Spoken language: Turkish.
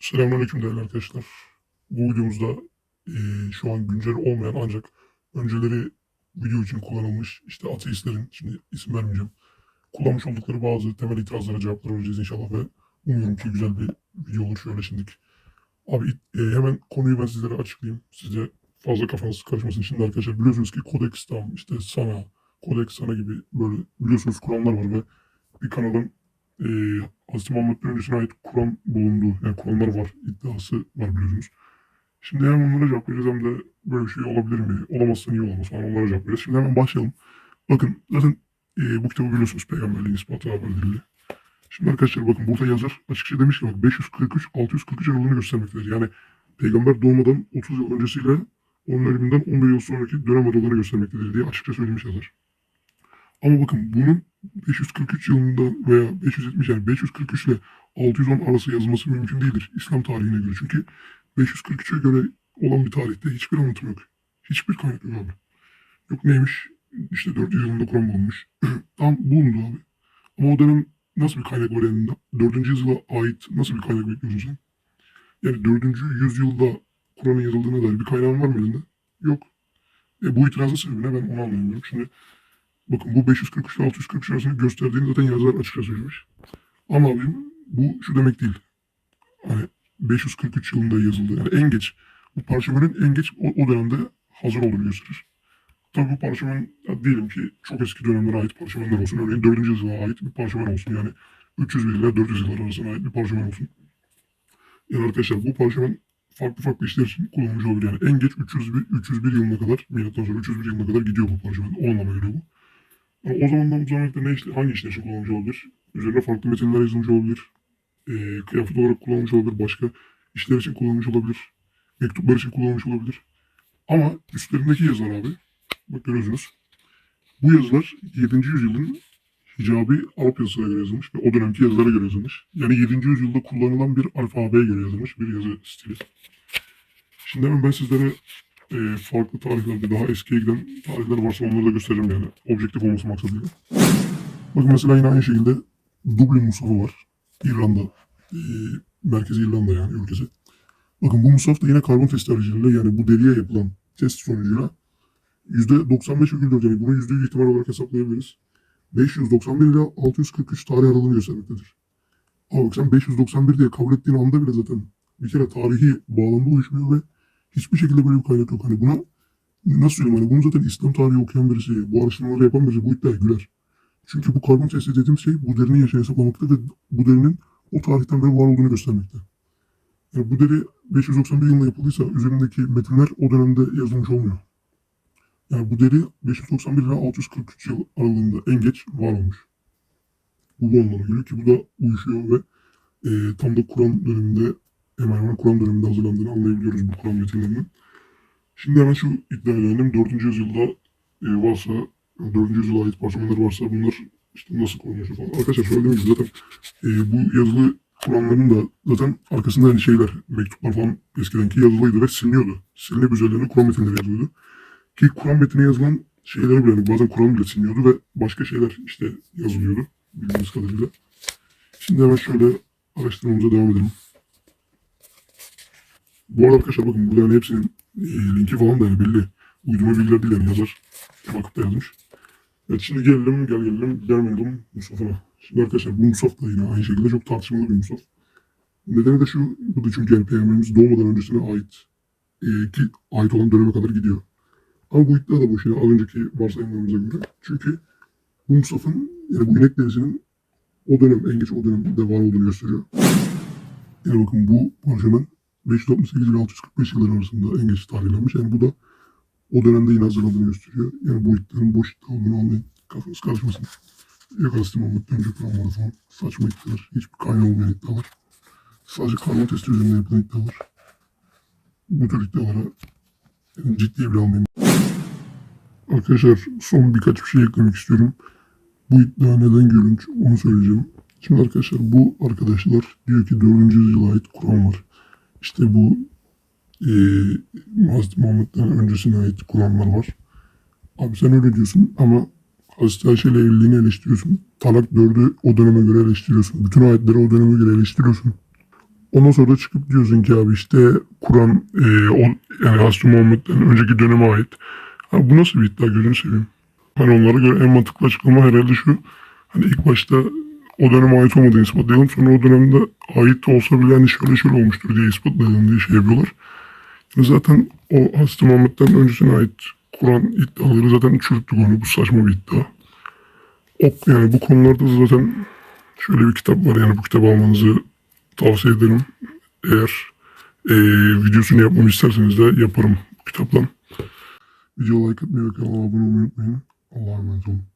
Selamünaleyküm değerli arkadaşlar. Bu videomuzda eee, şu an güncel olmayan ancak önceleri video için kullanılmış işte ateistlerin, şimdi isim vermeyeceğim, kullanmış oldukları bazı temel itirazlara cevaplar vereceğiz inşallah ve umuyorum ki güzel bir video olur şöyle şimdilik. Abi eee, hemen konuyu ben sizlere açıklayayım. Size fazla kafanız karışmasın. Şimdi arkadaşlar biliyorsunuz ki Codex tam işte sana, Codex sana gibi böyle biliyorsunuz Kur'anlar var ve bir kanalın eee Muhammed'den öncesine ait Kur'an bulundu. Yani Kur'anlar var iddiası var biliyorsunuz. Şimdi hem onlara cevap vereceğiz hem de böyle bir şey olabilir mi? Olamazsa niye olamaz falan onlara cevap vereceğiz. Şimdi hemen başlayalım. Bakın zaten e, bu kitabı biliyorsunuz peygamberliğin ispatı haber dilli. Şimdi arkadaşlar bakın burada yazar açıkça demiş ki bak 543-643 aralığını göstermektedir. Yani peygamber doğmadan 30 yıl öncesiyle onun ölümünden 11 yıl sonraki dönem aralığını göstermektedir diye açıkça söylemiş yazar. Ama bakın bunun 543 yılında veya 570 yani 543 ile 610 arası yazılması mümkün değildir İslam tarihine göre. Çünkü 543'e göre olan bir tarihte hiçbir anlatım yok. Hiçbir kaynak yok abi. Yok neymiş? İşte 400 yılında Kur'an bulunmuş. Tam bulundu abi. Ama o dönem nasıl bir kaynak var elinde? 4. yüzyıla ait nasıl bir kaynak bekliyorsun sen? Yani 4. yüzyılda Kur'an'ın yazıldığına dair bir kaynağın var mı elinde? Yok. E bu itirazın sebebi ne? Ben onu anlamıyorum. Şimdi bakın bu 543 ile 643 arasını gösterdiğini zaten yazar açıkça söylemiş. Ama abim bu şu demek değil. Hani 543 yılında yazıldı. Yani en geç bu parşömenin en geç o, o dönemde hazır olduğunu gösterir. Tabii bu parşömen diyelim ki çok eski dönemlere ait parşömenler olsun. Örneğin 4. yüzyıla ait bir parşömen olsun. Yani 300 ile 400 yıllar arasına ait bir parşömen olsun. Yani arkadaşlar bu parşömen farklı farklı işler için kullanılmış olabilir. Yani en geç 301, 301 yılına kadar, milattan sonra 301 yılına kadar gidiyor bu parşömen. O anlama geliyor bu. O zamandan bu zamana kadar ne işle, hangi işler için kullanılmış olabilir? Üzerine farklı metinler yazılmış olabilir. Ee, kıyafet olarak kullanılmış olabilir. Başka işler için kullanılmış olabilir. Mektuplar için kullanılmış olabilir. Ama üstlerindeki yazılar abi. Bak görüyorsunuz. Bu yazılar 7. yüzyılın hicabi Arap yazısına göre yazılmış ve o dönemki yazılara göre yazılmış. Yani 7. yüzyılda kullanılan bir alfabeye göre yazılmış bir yazı stili. Şimdi hemen ben sizlere e, farklı tarihlerde daha eskiye giden tarihler varsa onları da göstereceğim yani. Objektif olması maksadıyla. Bakın mesela yine aynı şekilde Dublin Musafı var. İrlanda. E, merkezi İrlanda yani ülkesi. Bakın bu musaf da yine karbon testi aracılığıyla yani bu deliğe yapılan test sonucuyla %95,4 yani bunu %100 ihtimal olarak hesaplayabiliriz. 591 ile 643 tarih aralığını göstermektedir. Ama bak sen 591 diye kabul ettiğin anda bile zaten bir kere tarihi bağlamda uyuşmuyor ve hiçbir şekilde böyle bir kaynak yok. Hani buna nasıl söyleyeyim hani bunu zaten İslam tarihi okuyan birisi, bu araştırmaları yapan birisi bu iddiaya güler. Çünkü bu karbon testi dediğim şey bu derinin yaşını hesaplamakta ve bu derinin o tarihten beri var olduğunu göstermekte. Yani bu deri 591 yılında yapıldıysa üzerindeki metinler o dönemde yazılmış olmuyor. Yani bu deri 591 ile 643 yıl aralığında en geç var olmuş. Bu bu anlama geliyor ki bu da uyuşuyor ve e, tam da Kur'an döneminde hemen Kur'an döneminde hazırlandığını anlayabiliyoruz bu Kur'an metinlerinin. Şimdi hemen şu iddiaya dönelim. 4. yüzyılda e, varsa, 4. yüzyıla ait parçamanlar varsa bunlar işte nasıl korunmuş falan. Arkadaşlar söylediğim gibi zaten e, bu yazılı Kur'anların da zaten arkasında hani şeyler, mektuplar falan eskidenki yazılıydı ve siliniyordu. Silinip üzerlerine Kur'an metinleri yazılıyordu. Ki Kur'an metnine yazılan şeyleri bile hani bazen Kur'an bile siliniyordu ve başka şeyler işte yazılıyordu bildiğimiz kadarıyla. Şimdi hemen şöyle araştırmamıza devam edelim. Bu arada arkadaşlar bakın burada hani hepsinin e, linki falan da yani belli. Uydurma bilgiler değil yani yazar. Bakıp da yazmış. Evet şimdi gelelim gel gelelim gelmeyelim Mustafa'na. Şimdi arkadaşlar bu Musaf da yine aynı şekilde çok tartışmalı bir Musaf. Nedeni de şu, bu da çünkü yani Peygamberimiz doğmadan öncesine ait e, ki ait olan döneme kadar gidiyor. Ama bu iddia da boş yine az önceki varsayımlarımıza göre. Çünkü bu Musaf'ın yani bu inek derisinin o dönem en geç o dönemde var olduğunu gösteriyor. Yani bakın bu parşömen 568 ile 645 yılları arasında en geç tarihlenmiş. Yani bu da o dönemde yine hazırlandığını gösteriyor. Yani bu iddianın boş iddia olduğunu anlayın. Kafanız karışmasın. Hazreti Muhammed'den önce kurulmadı falan. Saçma iddialar. Hiçbir kaynağı olmayan iddialar. Sadece karbon testi üzerinde yapılan iddialar. Bu tür iddialara yani ciddiye bile almayın. Arkadaşlar son birkaç bir şey eklemek istiyorum. Bu iddia neden gülünç onu söyleyeceğim. Şimdi arkadaşlar bu arkadaşlar diyor ki 4. yüzyıla ait Kur'an var. İşte bu e, Hazreti Muhammed'den öncesine ait Kur'anlar var. Abi sen öyle diyorsun ama Hazreti Ayşe ile evliliğini eleştiriyorsun. Talak dördü o döneme göre eleştiriyorsun. Bütün ayetleri o döneme göre eleştiriyorsun. Ondan sonra çıkıp diyorsun ki abi işte Kur'an e, o, yani Hazreti Muhammed'den önceki döneme ait. Ha, bu nasıl bir iddia gözünü seveyim. Hani onlara göre en mantıklı açıklama herhalde şu. Hani ilk başta o döneme ait olmadığını ispatlayalım. Sonra o dönemde ait de olsa bile hani şöyle şöyle olmuştur diye ispatlayalım diye şey yapıyorlar. Yani zaten o Hazreti Muhammed'den öncesine ait Kur'an iddiaları zaten çürüttü konu. Bu saçma bir iddia. O, yani bu konularda da zaten şöyle bir kitap var yani bu kitabı almanızı tavsiye ederim. Eğer eee, videosunu yapmamı isterseniz de yaparım kitaptan. Video like atmayı ve kanala abone olmayı unutmayın. Allah'a emanet olun.